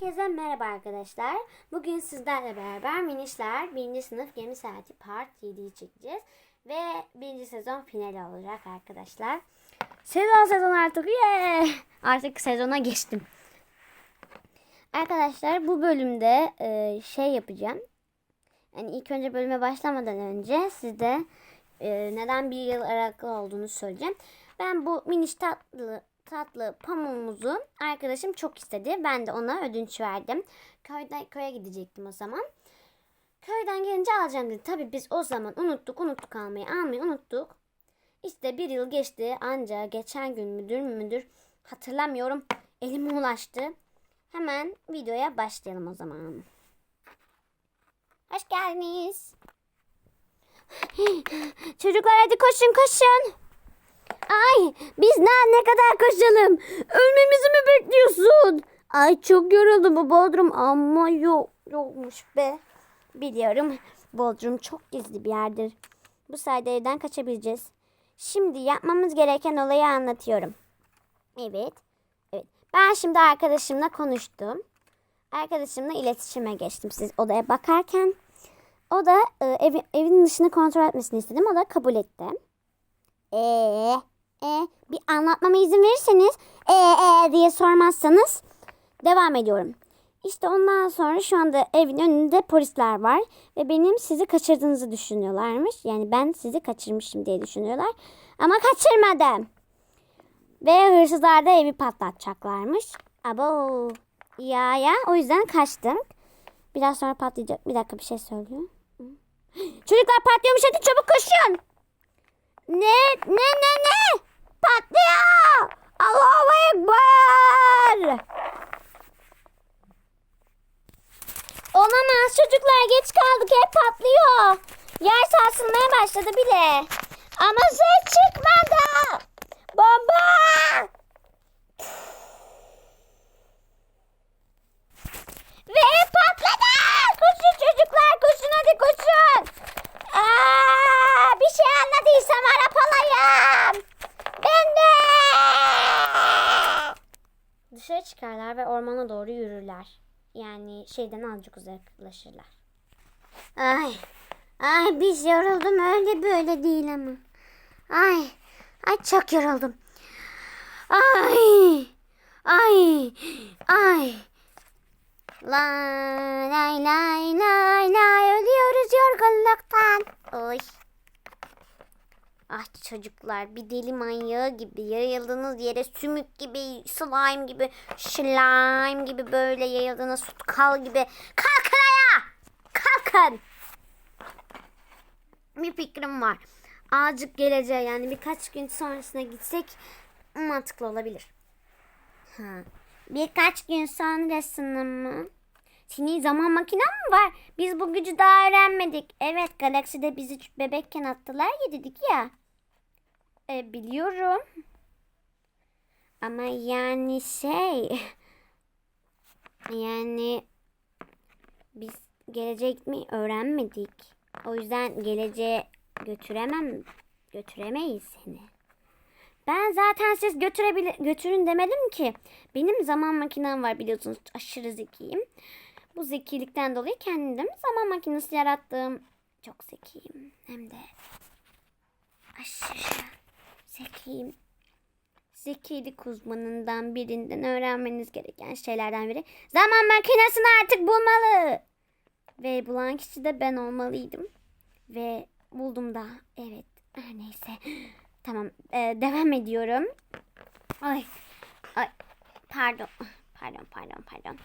Herkese merhaba arkadaşlar. Bugün sizlerle beraber Minişler 1. sınıf gemi saati part 7'yi çekeceğiz. Ve 1. sezon finali olacak arkadaşlar. Sezon sezon artık yeah! Artık sezona geçtim. Arkadaşlar bu bölümde e, şey yapacağım. Yani ilk önce bölüme başlamadan önce size e, neden bir yıl araklı olduğunu söyleyeceğim. Ben bu miniş tatlı tatlı pamuğumuzu arkadaşım çok istedi. Ben de ona ödünç verdim. Köyden köye gidecektim o zaman. Köyden gelince alacağım dedi. Tabii biz o zaman unuttuk, unuttuk almayı, almayı unuttuk. İşte bir yıl geçti anca geçen gün müdür müdür hatırlamıyorum. Elime ulaştı. Hemen videoya başlayalım o zaman. Hoş geldiniz. Çocuklar hadi koşun koşun. Ay biz daha ne kadar koşalım? Ölmemizi mi bekliyorsun? Ay çok yoruldum bu Bodrum ama yok yokmuş be. Biliyorum Bodrum çok gizli bir yerdir. Bu sayede evden kaçabileceğiz. Şimdi yapmamız gereken olayı anlatıyorum. Evet. Evet. Ben şimdi arkadaşımla konuştum. Arkadaşımla iletişime geçtim siz odaya bakarken. O da e, evi, evin dışını kontrol etmesini istedim. O da kabul etti. Ee, e, bir anlatmama izin verirseniz e, e diye sormazsanız devam ediyorum. İşte ondan sonra şu anda evin önünde polisler var ve benim sizi kaçırdığınızı düşünüyorlarmış. Yani ben sizi kaçırmışım diye düşünüyorlar. Ama kaçırmadım. Ve hırsızlar da evi patlatacaklarmış. Abo. Ya ya o yüzden kaçtım. Biraz sonra patlayacak. Bir dakika bir şey söylüyor. Çocuklar patlıyormuş hadi çabuk koşun. Ne? Ne ne ne? Patlıyor! Allahu Ekber! Olamaz çocuklar geç kaldık hep patlıyor. Yer sarsılmaya başladı bile. Ama ses çıkmadı. Bomba! Ve patladı! Koşun çocuklar koşun hadi koşun. Aa, bir şey anladıysam arapalayım. Ben de. Dışarı çıkarlar ve ormana doğru yürürler. Yani şeyden azıcık uzaklaşırlar. Ay, ay biz yoruldum öyle böyle değil ama. Ay, ay çok yoruldum. Ay, ay, ay. Lay lay lay lay lay ölüyoruz yorgunluktan. Oy. Ah çocuklar bir deli manyağı gibi yayıldığınız yere sümük gibi slime gibi slime gibi böyle yayıldığınız tutkal gibi kalkın ayağa kalkın. Bir fikrim var. Azıcık geleceğe yani birkaç gün sonrasına gitsek mantıklı olabilir. Ha. Birkaç gün sonrasını mı? Senin zaman makinen mi var? Biz bu gücü daha öğrenmedik. Evet galakside bizi bebekken attılar ya dedik ya. E, biliyorum. Ama yani şey... Yani... Biz geleceğe gitmeyi öğrenmedik. O yüzden geleceğe götüremem. Götüremeyiz seni. Ben zaten siz götürebilir, götürün demedim ki. Benim zaman makinem var biliyorsunuz aşırı zekiyim. Bu zekilikten dolayı kendim zaman makinesi yarattım. Çok zekiyim. Hem de aşırı zekiyim. Zekilik uzmanından birinden öğrenmeniz gereken şeylerden biri. Zaman makinesini artık bulmalı. Ve bulan kişi de ben olmalıydım. Ve buldum da. Evet. Her neyse. Tamam. Ee, devam ediyorum. Ay. Ay. Pardon. Pardon pardon pardon.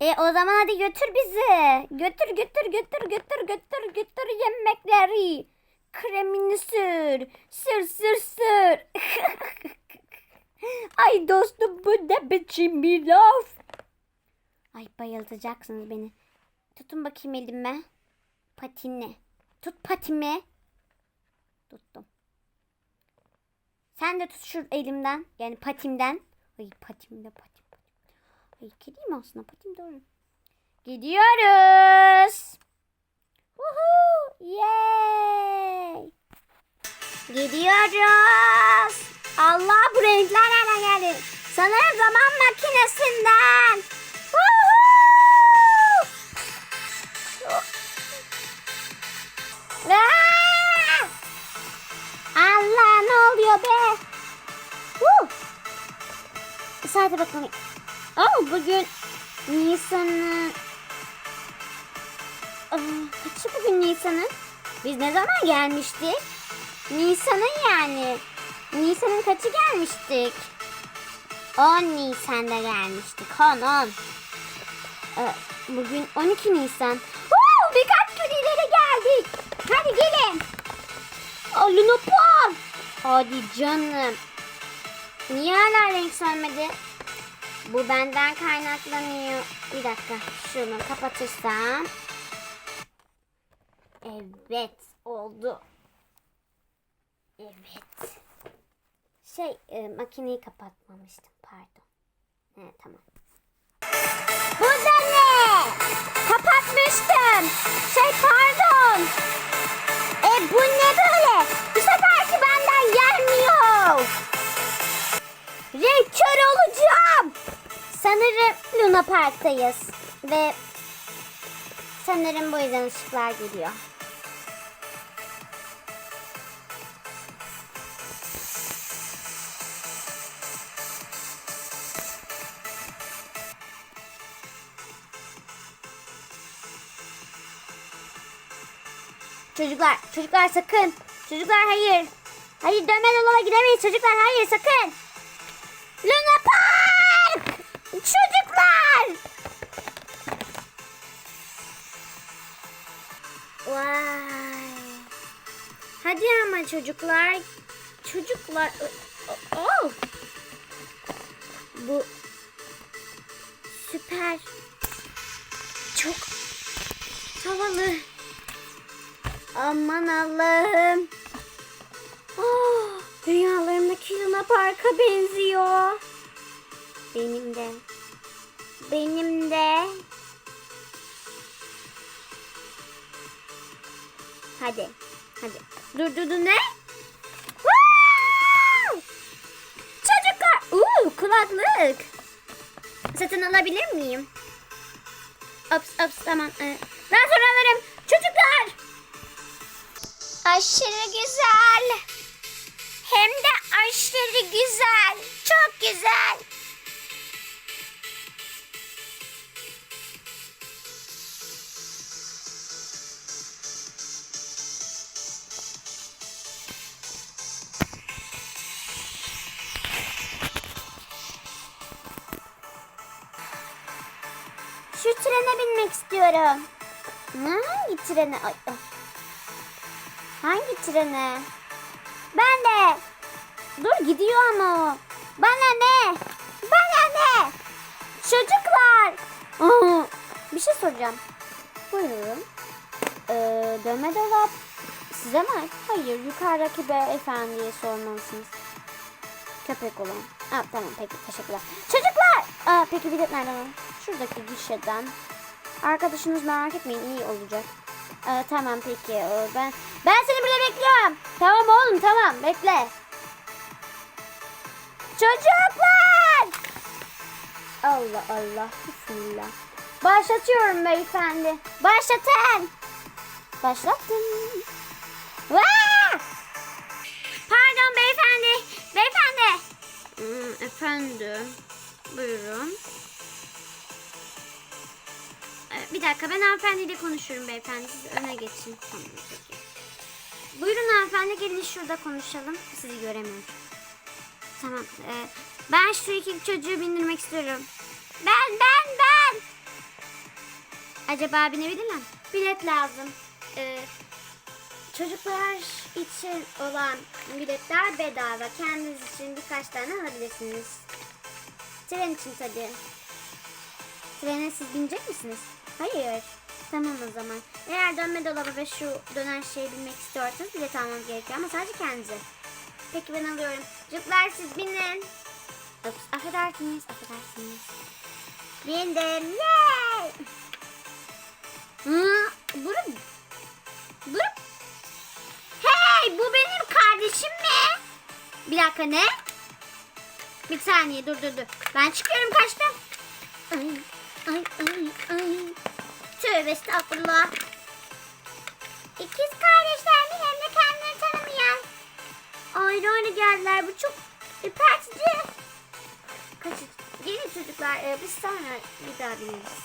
E o zaman hadi götür bizi. Götür götür götür götür götür götür yemekleri. Kremini sür. Sür sür sür. Ay dostum bu ne biçim bir laf. Ay bayıltacaksınız beni. Tutun bakayım elime. Patinle. Tut patimi. Tuttum. Sen de tut şu elimden. Yani patimden. Ay patimde patim. Hayır kediyim aslında. Patim doğru. Gidiyoruz. Woohoo! Yay! Gidiyoruz. Allah bu renkler nereden geldi? Sanırım zaman makinesinden. Allah ne oluyor be? Woo! Sadece bakın. Oh, bugün Nisan'ın... Kaçı bugün Nisan'ın? Biz ne zaman gelmiştik? Nisan'ın yani. Nisan'ın kaçı gelmiştik? 10 Nisan'da gelmiştik. 10 10. Ee, bugün 12 Nisan. Woo, birkaç gün ileri geldik. Hadi gelin. Aa. Hadi canım. Niye hala renk sönmedi? Bu benden kaynaklanıyor. Bir dakika şunu kapatırsam. Evet oldu. Evet. Şey e, makineyi kapatmamıştım pardon. Evet tamam. Bu da ne? Kapatmıştım. Şey pardon. E bu ne böyle? Bu seferki benden gelmiyor. Rektör olacağım. Sanırım Luna Park'tayız. Ve sanırım bu yüzden ışıklar geliyor. Çocuklar, çocuklar sakın. Çocuklar hayır. Hayır dönme dolaba gidemeyiz çocuklar hayır sakın. Luna Park! Vay. Hadi ama çocuklar. Çocuklar. Oh. Bu süper. Çok havalı. Aman Allah'ım. Oh, rüyalarımdaki Luna Park'a benziyor. Benim de. Benim de. Hadi. Hadi. Dur dur dur ne? Çocuklar. Uuu kulaklık. Satın alabilir miyim? Ops ops tamam. Ee, Ben sonra alırım. Çocuklar. Aşırı güzel. Hem de aşırı güzel. Çok güzel. Şu trene binmek istiyorum. Hangi trene? Ay, ay. Hangi trene? Ben de. Dur gidiyor ama o. Bana ne? Bana ne? Çocuklar. Aa, bir şey soracağım. Buyurun. Ee, dövme dolap size mi? Hayır yukarıdaki beyefendiye sormalısınız. Köpek olan. Aa, tamam peki teşekkürler. Çocuklar. Aa, peki bilet nereden alın? Şuradaki gişeden. Arkadaşınız merak etmeyin iyi olacak. Ee, tamam peki. Ee, ben ben seni burada bekliyorum. Tamam oğlum tamam bekle. Çocuklar! Allah Allah. Bismillah. Başlatıyorum beyefendi. Başlatın. Başlattım. Vaa! Pardon beyefendi. Beyefendi. Hmm, efendim. Buyurun. Bir dakika ben hanımefendiyle konuşuyorum beyefendi. Siz öne geçin. Tamam peki. Buyurun hanımefendi gelin şurada konuşalım. Sizi göremiyorum. Tamam. ee, ben şu iki çocuğu bindirmek istiyorum. Ben ben ben. Acaba binebilir mi? Bilet lazım. Ee, çocuklar için olan biletler bedava. Kendiniz için birkaç tane alabilirsiniz. Tren için tabii. Trene siz binecek misiniz? Hayır. Tamam o zaman. Eğer dönme dolabı ve şu dönen şeyi bilmek istiyorsanız bilet almanız gerekiyor ama sadece kendinize. Peki ben alıyorum. Çocuklar siz binin. Ups, affedersiniz, affedersiniz. Bindim. Yay! Dur. Dur. Hey, bu benim kardeşim mi? Bir dakika ne? Bir saniye dur dur dur. Ben çıkıyorum kaçtım. Ay ay ay ay. Tövbe estağfurullah. İkiz kardeşler mi hem de kendilerini tanımayan. Ayrı ayrı geldiler. Bu çok ürpertici. Kaçın. Gelin çocuklar e, biz sonra bir daha bineriz.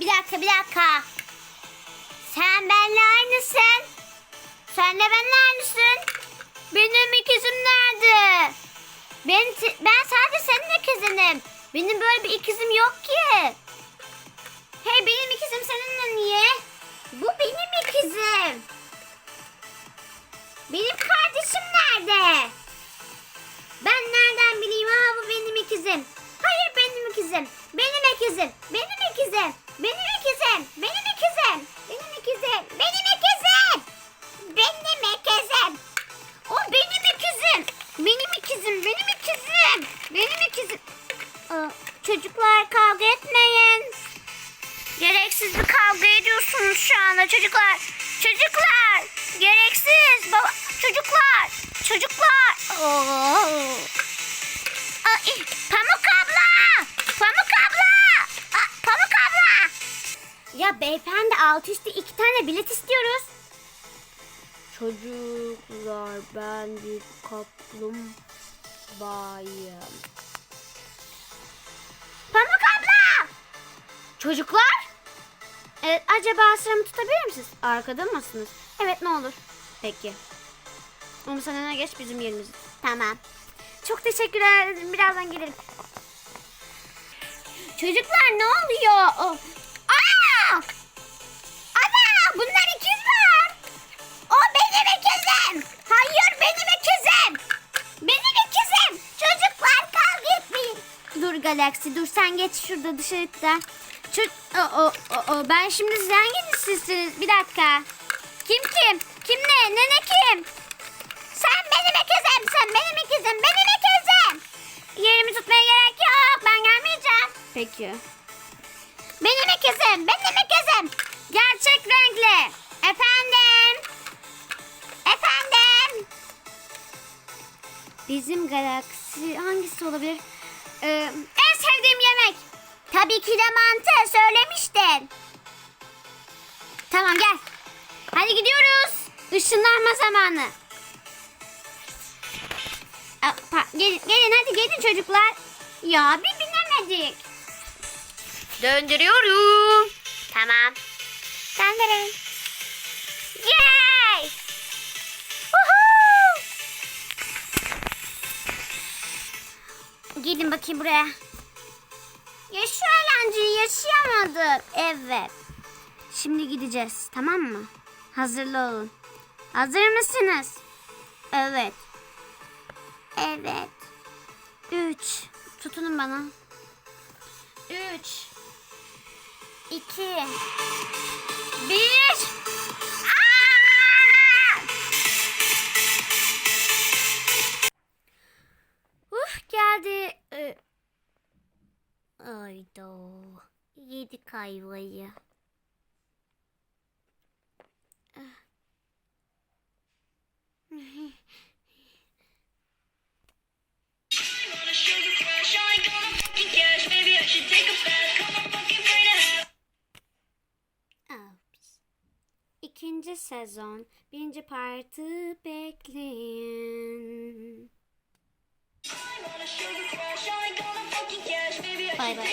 Bir dakika bir dakika. Sen benimle aynısın. Sen de benimle aynısın. Benim ikizim nerede? Ben, ben sadece senin ikizinim. Benim böyle bir ikizim yok ki. Hey benim ikizim seninle niye? Kavga etmeyin. Gereksiz bir kavga ediyorsunuz şu anda çocuklar. Çocuklar. Gereksiz. Baba, çocuklar. Çocuklar. Oo. Ay, Pamuk abla. Pamuk abla. Aa, Pamuk abla. Ya beyefendi alt üstü iki tane bilet istiyoruz. Çocuklar ben bir kaplumbağayım. Çocuklar? Evet, acaba sıramı tutabilir misiniz? Arkada mısınız? Evet ne olur. Peki. Onu sen öne geç bizim yerimize. Tamam. Çok teşekkürler. Birazdan gelirim. Çocuklar ne oluyor? Oh. Aa! Ana! Bunlar ikiz var. O benim ikizim. Hayır benim ikizim. Benim ikizim. Çocuklar kavga etmeyin. Dur Galaxy dur sen geç şurada dışarıda. Çocuk, o, o, o, o, ben şimdi siz hanginizsiniz? Bir dakika. Kim kim? Kim ne? Ne ne kim? Sen benim ikizimsin. Benim ikizim. Benim ikizim. Yerimi tutmaya gerek yok. Ben gelmeyeceğim. Peki. Benim ikizim. Benim ikizim. Gerçek renkli. Efendim. Efendim. Bizim galaksi hangisi olabilir? Ee, en sevdiğim yemek. Tabii ki de mantı. Söylemiştin. Tamam gel. Hadi gidiyoruz. Işınlanma zamanı. Aa, pa- gelin, gelin hadi gelin çocuklar. Ya bir binemedik. Döndürüyorum. Tamam. Döndürün. Yay! Woohoo! Gelin bakayım buraya. Ya şu eğlenceyi yaşayamadık. Evet. Şimdi gideceğiz tamam mı? Hazırlı olun. Hazır mısınız? Evet. Evet. Üç. Tutunun bana. Üç. İki. Bir. Have. Ups. İkinci sezon. Birinci partı bekleyin. I'm on